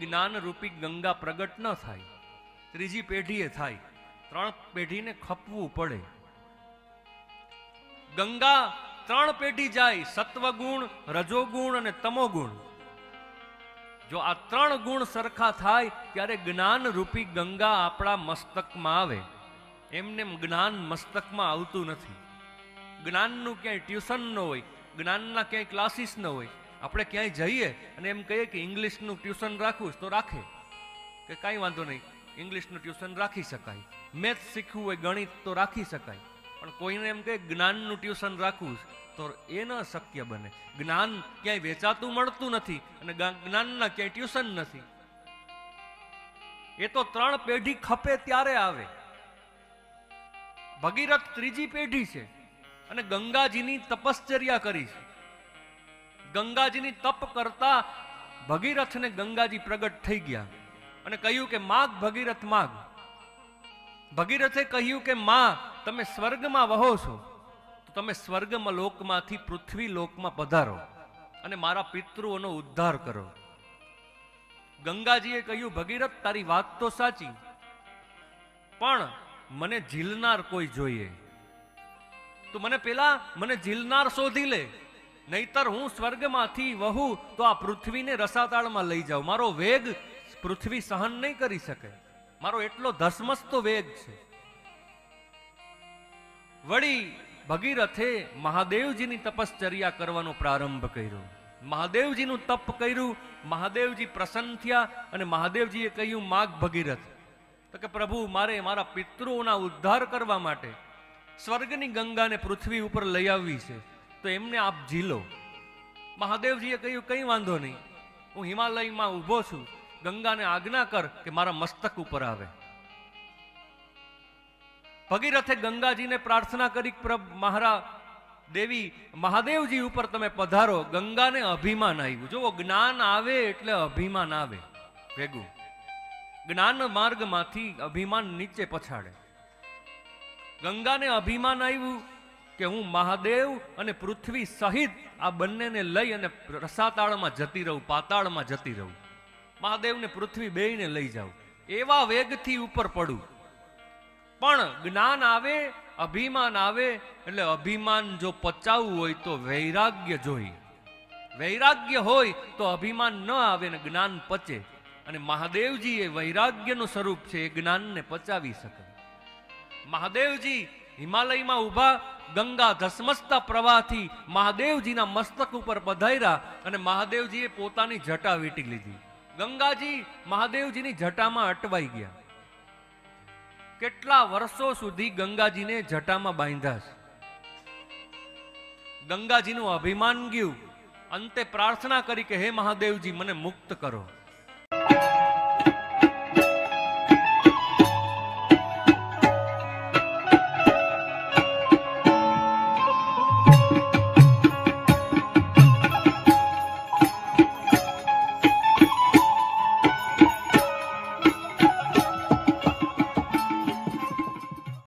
જ્ઞાન રૂપી ગંગા પ્રગટ ન થાય, ત્રીજી પેઢીએ થાય, ત્રણ પેઢીને ખપવું પડે. ગંગા ત્રણ પેઢી જાય, સત્વગુણ, રજોગુણ અને તમોગુણ. જો આ ત્રણ ગુણ સરખા થાય, ત્યારે જ્ઞાન રૂપી ગંગા આપણા મસ્તકમાં આવે. એમને જ્ઞાન મસ્તકમાં આવતું નથી. જ્ઞાનનું ક્યાંય ટ્યુશન ન હોય, જ્ઞાનના ક્યાંય ક્લાસીસ ન હોય. આપણે ક્યાંય જઈએ અને એમ કહીએ કે ઇંગ્લિશનું ટ્યુશન રાખવું તો રાખે. કે કાંઈ વાંધો નહીં, ઇંગ્લિશનું ટ્યુશન રાખી શકાય. મેથ્સ શીખવું હોય, ગણિત તો રાખી શકાય. પણ કોઈને એમ કહે, જ્ઞાનનું ટ્યુશન રાખવું તો એ ન શક્ય બને. જ્ઞાન ક્યાંય વેચાતું મળતું નથી અને જ્ઞાનના ક્યાંય ટ્યુશન નથી. એ તો ત્રણ પેઢી ખપે ત્યારે આવે. ભગીરથ ત્રીજી પેઢી છે અને ગંગાજીની તપશ્ચર્યા કરી છે. ગંગાજીની તપ કરતા ભગીરથને ગંગાજી પ્રગટ થઈ ગયા અને કહ્યું કે, માગ ભગીરથ, માગ. ભગીરથે કહ્યું કે, માં, તમે સ્વર્ગમાં વહો છો, તો તમે સ્વર્ગમાં લોકમાંથી પૃથ્વી લોકમાં પધારો અને મારા પિતૃઓનો ઉદ્ધાર કરો. ગંગાજીએ કહ્યું, ભગીરથ, તારી વાત તો સાચી, પણ મને ઝીલનાર કોઈ જોઈએ. તો મને પેલા મને ઝીલનાર શોધી લે નહીતર હું સ્વર્ગમાંથી વહુ તો આ પૃથ્વીને રસાતાળમાં લઈ જાઉં. મારો વેગ પૃથ્વી સહન નહીં કરી શકે. મારો એટલો ધસમસતો વેગ છે. વળી ભગીરથે મહાદેવજીની તપશ્ચર્યા કરવાનો પ્રારંભ કર્યો. મહાદેવજીનું તપ કર્યું, મહાદેવજી પ્રસન્ન થયા અને મહાદેવજીએ કહ્યું, માગ ભગીરથ, તો કે પ્રભુ, મારે મારા પિતૃઓના ઉદ્ધાર કરવા માટે સ્વર્ગની ગંગાને પૃથ્વી ઉપર લઈ આવવી છે. તો એમને આપ ઝીલો. મહાદેવજીએ કહ્યું, કંઈ વાંધો નહીં. હું હિમાલયમાં ઊભો છું. ગંગાને આજ્ઞા કર કે મારા મસ્તક ઉપર આવે. ભગીરથે ગંગાજીને પ્રાર્થના કરી પ્રભ મહારા, દેવી મહાદેવજી ઉપર તમે પધારો. ગંગાને અભિમાન આવ્યું. જુઓ, જ્ઞાન આવે એટલે અભિમાન આવે. ભેગું. જ્ઞાન માર્ગમાંથી અભિમાન નીચે પછાડે. ગંગાને અભિમાન આવ્યું કે હું મહાદેવ અને પૃથ્વી સહિત આ બંનેને લઈ અને રસાતાળમાં જતી રહું, પાતાળમાં જતી રહું. મહાદેવને પૃથ્વી બેયને લઈ જાઉં. એવા વેગથી ઉપર પડું. પણ જ્ઞાન આવે, અભિમાન આવે, એટલે અભિમાન જો પચાવવું હોય તો વૈરાગ્ય જોઈએ વૈરાગ્ય હોય તો અભિમાન ન આવે ને જ્ઞાન પચે. અને મહાદેવજી એ વૈરાગ્યનું સ્વરૂપ છે એ જ્ઞાનને પચાવી શકે. મહાદેવજી હિમાલયમાં ઊભા ગંગા ધસમસતા પ્રવાહથી મહાદેવજીના મસ્તક ઉપર પધાર્યા અને મહાદેવજીએ પોતાની જટા વીંટી લીધી. ગંગાજી મહાદેવજીની જટામાં અટવાઈ ગયા. કેટલા વર્ષો સુધી ગંગાજીને જટામાં બાંધ્યા છે? ગંગાજીનું અભિમાન ગયું. અંતે પ્રાર્થના કરી કે, હે મહાદેવજી, મને મુક્ત કરો.